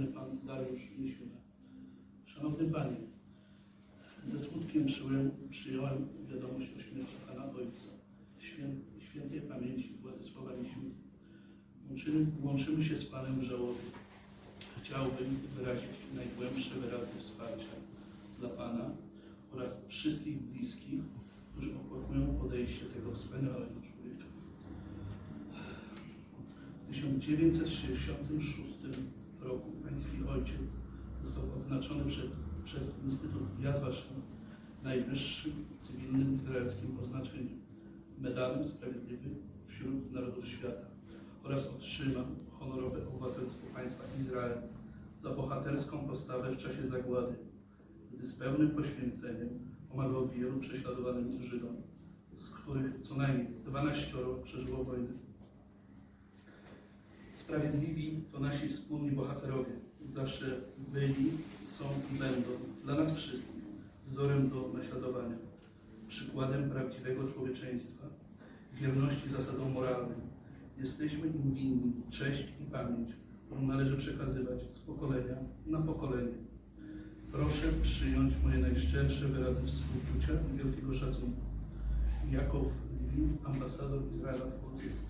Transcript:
Szanowny Pan Dariusz Misiula. Szanowny Panie, ze smutkiem przyjąłem, przyjąłem wiadomość o śmierci Pana Ojca, świętej, świętej pamięci Władysława Misiula. Łączymy, łączymy się z Panem w żałobie. Chciałbym wyrazić najgłębsze wyrazy wsparcia dla Pana oraz wszystkich bliskich, którzy opłakują podejście tego wspaniałego człowieka. W 1966 roku Pański Ojciec został odznaczony przed, przez Instytut Yad Vashem najwyższym cywilnym izraelskim oznaczeniem medalem Sprawiedliwy wśród Narodów Świata oraz otrzymał honorowe obywatelstwo państwa Izrael za bohaterską postawę w czasie zagłady, gdy z pełnym poświęceniem pomagał wielu prześladowanym Żydom, z których co najmniej 12 przeżyło wojnę. Sprawiedliwi to nasi wspólni bohaterowie. Zawsze byli, są i będą dla nas wszystkich wzorem do naśladowania, przykładem prawdziwego człowieczeństwa, wierności zasadom moralnym. Jesteśmy im winni cześć i pamięć, którą należy przekazywać z pokolenia na pokolenie. Proszę przyjąć moje najszczersze wyrazy współczucia i wielkiego szacunku. Jakow Lwin, ambasador Izraela w Polsce.